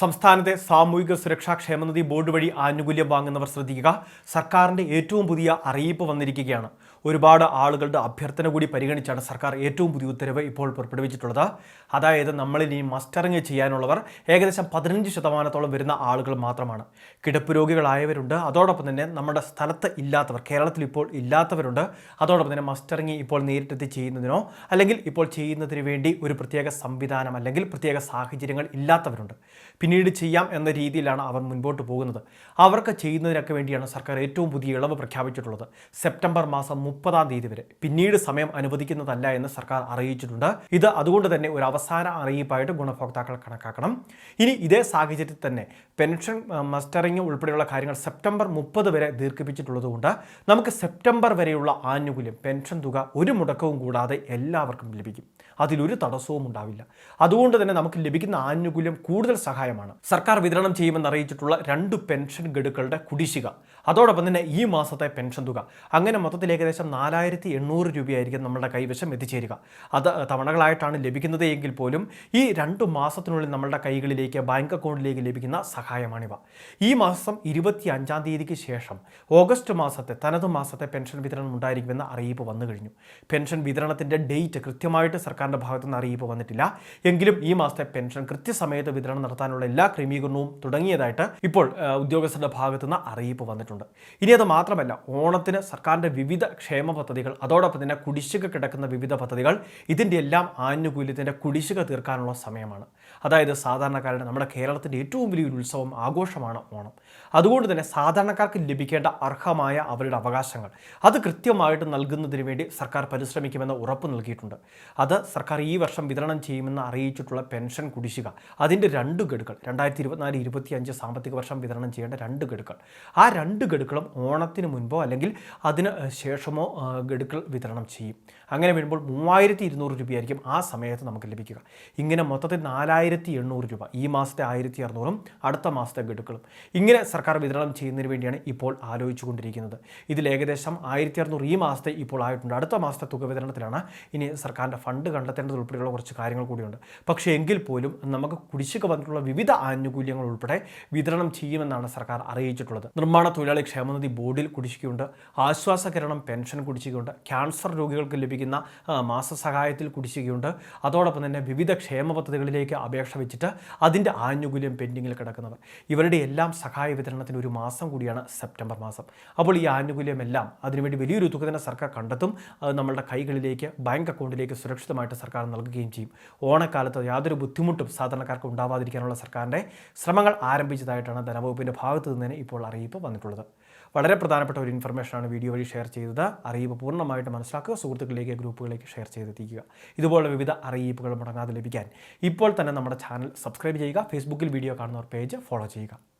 സംസ്ഥാനത്തെ സാമൂഹിക സുരക്ഷാ ക്ഷേമനിധി ബോർഡ് വഴി ആനുകൂല്യം വാങ്ങുന്നവർ ശ്രദ്ധിക്കുക. സർക്കാരിന്റെ ഏറ്റവും പുതിയ അറിയിപ്പ് വന്നിരിക്കുകയാണ്. ഒരുപാട് ആളുകളുടെ അഭ്യർത്ഥന കൂടി പരിഗണിച്ചാണ് സർക്കാർ ഏറ്റവും പുതിയ ഉത്തരവ് ഇപ്പോൾ പുറപ്പെടുവിച്ചിട്ടുള്ളത്. അതായത് നമ്മളിനി മസ്റ്ററിങ് ചെയ്യാനുള്ളവർ ഏകദേശം പതിനഞ്ച് ശതമാനത്തോളം വരുന്ന ആളുകൾ മാത്രമാണ്. കിടപ്പ് രോഗികളായവരുണ്ട്. അതോടൊപ്പം തന്നെ നമ്മുടെ സ്ഥലത്ത് ഇല്ലാത്തവർ കേരളത്തിൽ ഇപ്പോൾ ഇല്ലാത്തവരുണ്ട്. അതോടൊപ്പം തന്നെ മസ്റ്ററിങ് ഇപ്പോൾ നേരിട്ടെത്തി ചെയ്യുന്നതിനോ അല്ലെങ്കിൽ ഇപ്പോൾ ചെയ്യുന്നതിന് വേണ്ടി ഒരു പ്രത്യേക സംവിധാനം അല്ലെങ്കിൽ പ്രത്യേക സാഹചര്യങ്ങൾ ഇല്ലാത്തവരുണ്ട്. പിന്നീട് ചെയ്യാം എന്ന രീതിയിലാണ് അവർ മുൻപോട്ട് പോകുന്നത്. അവർക്ക് ചെയ്യുന്നതിനൊക്കെ വേണ്ടിയാണ് സർക്കാർ ഏറ്റവും പുതിയ ഇളവ് പ്രഖ്യാപിച്ചിട്ടുള്ളത്. സെപ്റ്റംബർ മാസം മുപ്പതാം തീയതി വരെ. പിന്നീട് സമയം അനുവദിക്കുന്നതല്ല എന്ന് സർക്കാർ അറിയിച്ചിട്ടുണ്ട്. ഇത് അതുകൊണ്ട് തന്നെ ഒരു അവസാന അറിയിപ്പായിട്ട് ഗുണഭോക്താക്കൾ കണക്കാക്കണം. ഇനി ഇതേ സാഹചര്യത്തിൽ തന്നെ പെൻഷൻ മസ്റ്ററിംഗ് ഉൾപ്പെടെയുള്ള കാര്യങ്ങൾ സെപ്റ്റംബർ മുപ്പത് വരെ ദീർഘിപ്പിച്ചിട്ടുള്ളതുകൊണ്ട് നമുക്ക് സെപ്റ്റംബർ വരെയുള്ള ആനുകൂല്യം പെൻഷൻ തുക ഒരു മുടക്കവും കൂടാതെ എല്ലാവർക്കും ലഭിക്കും. അതിലൊരു തടസ്സവും ഉണ്ടാവില്ല അതുകൊണ്ട് തന്നെ നമുക്ക് ലഭിക്കുന്ന ആനുകൂല്യം കൂടുതൽ സഹായമാണ് സർക്കാർ വിതരണം ചെയ്യുമെന്ന് അറിയിച്ചിട്ടുള്ള രണ്ട് പെൻഷൻ ഗഡുക്കളുടെ കുടിശ്ശിക. അതോടൊപ്പം തന്നെ ഈ മാസത്തെ പെൻഷൻ തുക. അങ്ങനെ മൊത്തത്തിൽ ഏകദേശം നാലായിരത്തി എണ്ണൂറ് രൂപയായിരിക്കും നമ്മുടെ കൈവശം എത്തിച്ചേരുക. അത് തവണകളായിട്ടാണ് ലഭിക്കുന്നത് എങ്കിൽ പോലും ഈ രണ്ട് മാസത്തിനുള്ളിൽ നമ്മളുടെ കൈകളിലേക്ക് ബാങ്ക് അക്കൗണ്ടിലേക്ക് ലഭിക്കുന്ന സഹായമാണിവ. ഈ മാസം ഇരുപത്തി അഞ്ചാം തീയതിക്ക് ശേഷം ഓഗസ്റ്റ് മാസത്തെ തനത് മാസത്തെ പെൻഷൻ വിതരണം ഉണ്ടായിരിക്കുമെന്ന അറിയിപ്പ് വന്നു കഴിഞ്ഞു. പെൻഷൻ വിതരണത്തിന്റെ ഡേറ്റ് കൃത്യമായിട്ട് സർക്കാരിന്റെ ഭാഗത്തുനിന്ന് അറിയിപ്പ് വന്നിട്ടില്ല. എങ്കിലും ഈ മാസത്തെ പെൻഷൻ കൃത്യസമയത്ത് വിതരണം നടത്താനുള്ള എല്ലാ ക്രമീകരണവും തുടങ്ങിയതായിട്ട് ഇപ്പോൾ ഉദ്യോഗസ്ഥരുടെ ഭാഗത്തുനിന്ന് അറിയിപ്പ് വന്നിട്ടുണ്ട്. ഇനി അത് മാത്രമല്ല ഓണത്തിന് സർക്കാരിന്റെ വിവിധ ക്ഷേമ പദ്ധതികൾ അതോടൊപ്പം തന്നെ കുടിശ്ശിക കിടക്കുന്ന വിവിധ പദ്ധതികൾ ഇതിന്റെ എല്ലാം ആനുകൂല്യത്തിന്റെ കുടിശ്ശിക തീർക്കാനുള്ള സമയമാണ്. അതായത് സാധാരണക്കാരുടെ നമ്മുടെ കേരളത്തിന്റെ ഏറ്റവും വലിയൊരു ഉത്സവം ആഘോഷമാണ് ഓണം. അതുകൊണ്ട് തന്നെ സാധാരണക്കാർക്ക് ലഭിക്കേണ്ട അർഹമായ അവരുടെ അവകാശങ്ങൾ അത് കൃത്യമായിട്ട് നൽകുന്നതിന് വേണ്ടി സർക്കാർ പരിശ്രമിക്കുമെന്ന് ഉറപ്പ് നൽകിയിട്ടുണ്ട്. അത് സർക്കാർ ഈ വർഷം വിതരണം ചെയ്യുമെന്ന് അറിയിച്ചിട്ടുള്ള പെൻഷൻ കുടിശ്ശിക അതിന്റെ രണ്ട് ഗഡുക്കൾ രണ്ടായിരത്തി ഇരുപത്തിനാല് ഇരുപത്തി അഞ്ച് സാമ്പത്തിക വർഷം വിതരണം ചെയ്യേണ്ട രണ്ട് ഗഡുക്കൾ. ആ രണ്ട് ഗഡുക്കളും ഓണത്തിന് മുൻപോ അല്ലെങ്കിൽ അതിന് ശേഷമോ ഗഡുക്കൾ വിതരണം ചെയ്യും. അങ്ങനെ വരുമ്പോൾ മൂവായിരത്തി ഇരുന്നൂറ് രൂപയായിരിക്കും ആ സമയത്ത് നമുക്ക് ലഭിക്കുക. ഇങ്ങനെ മൊത്തത്തിൽ നാലായിരത്തി എണ്ണൂറ് രൂപ ഈ മാസത്തെ ആയിരത്തി അറുന്നൂറും അടുത്ത മാസത്തെ ഗഡുക്കളും. ഇങ്ങനെ സർക്കാർ വിതരണം ചെയ്യുന്നതിന് വേണ്ടിയാണ് ഇപ്പോൾ ആലോചിച്ചുകൊണ്ടിരിക്കുന്നത്. ഇതിൽ ഏകദേശം ആയിരത്തി അറുന്നൂറ് ഈ മാസത്തെ ഇപ്പോൾ ആയിട്ടുണ്ട്. അടുത്ത മാസത്തെ തുക വിതരണത്തിലാണ് ഇനി സർക്കാരിന്റെ ഫണ്ട് കണ്ടെത്തേണ്ടത് ഉൾപ്പെടെയുള്ള കുറച്ച് കാര്യങ്ങൾ കൂടിയുണ്ട്. പക്ഷേ എങ്കിൽ പോലും നമുക്ക് കുടിശ്ശിക വന്നിട്ടുള്ള വിവിധ ആനുകൂല്യങ്ങൾ ഉൾപ്പെടെ വിതരണം ചെയ്യുമെന്നാണ് സർക്കാർ അറിയിച്ചിട്ടുള്ളത്. നിർമ്മാണ തൊഴിലാളി ക്ഷേമനിധി ബോർഡിൽ കുടിശ്ശികയുണ്ട്. ആശ്വാസകരണം പെൻഷൻ കുടിശ്ശികയുണ്ട്. ക്യാൻസർ രോഗികൾക്ക് ലഭിക്കുന്ന മാസസഹായത്തിൽ കുടിശ്ശികയുണ്ട്. അതോടൊപ്പം തന്നെ വിവിധ ക്ഷേമ പദ്ധതികളിലേക്ക് അപേക്ഷ വെച്ചിട്ട് അതിന്റെ ആനുകൂല്യം പെൻഡിങ്ങിൽ കിടക്കുന്നവർ ഇവരുടെ എല്ലാം സഹായ വിതരണത്തിന് ഒരു മാസം കൂടിയാണ് സെപ്റ്റംബർ മാസം. അപ്പോൾ ഈ ആനുകൂല്യമെല്ലാം അതിനുവേണ്ടി വലിയൊരു തുക തന്നെ സർക്കാർ കണ്ടെത്തും. അത് നമ്മളുടെ കൈകളിലേക്ക് ബാങ്ക് അക്കൗണ്ടിലേക്ക് സുരക്ഷിതമായിട്ട് സർക്കാർ നൽകുകയും ചെയ്യും. ഓണക്കാലത്ത് യാതൊരു ബുദ്ധിമുട്ടും സാധാരണക്കാർക്ക് ഉണ്ടാവാതിരിക്കാനുള്ള സർക്കാരിന്റെ ശ്രമങ്ങൾ ആരംഭിച്ചതായിട്ടാണ് ധനവകുപ്പിന്റെ ഭാഗത്തു നിന്ന് ഇപ്പോൾ അറിയിപ്പ് വന്നിട്ടുള്ളത്. വളരെ പ്രധാനപ്പെട്ട ഒരു ഇൻഫർമേഷനാണ് വീഡിയോ വഴി ഷെയർ ചെയ്തത്. അറിയിപ്പ് പൂർണമായിട്ട് മനസ്സിലാക്കുക സുഹൃത്തുക്കളിലേക്ക് ഗ്രൂപ്പുകളിലേക്ക് ഷെയർ ചെയ്തെത്തിക്കുക. ഇതുപോലെ വിവിധ അറിയിപ്പുകൾ മുടങ്ങാതെ ലഭിക്കാൻ ഇപ്പോൾ തന്നെ നമ്മുടെ ചാനൽ സബ്സ്ക്രൈബ് ചെയ്യുക. ഫേസ്ബുക്കിൽ വീഡിയോ കാണുന്നവർ പേജ് ഫോളോ ചെയ്യുക.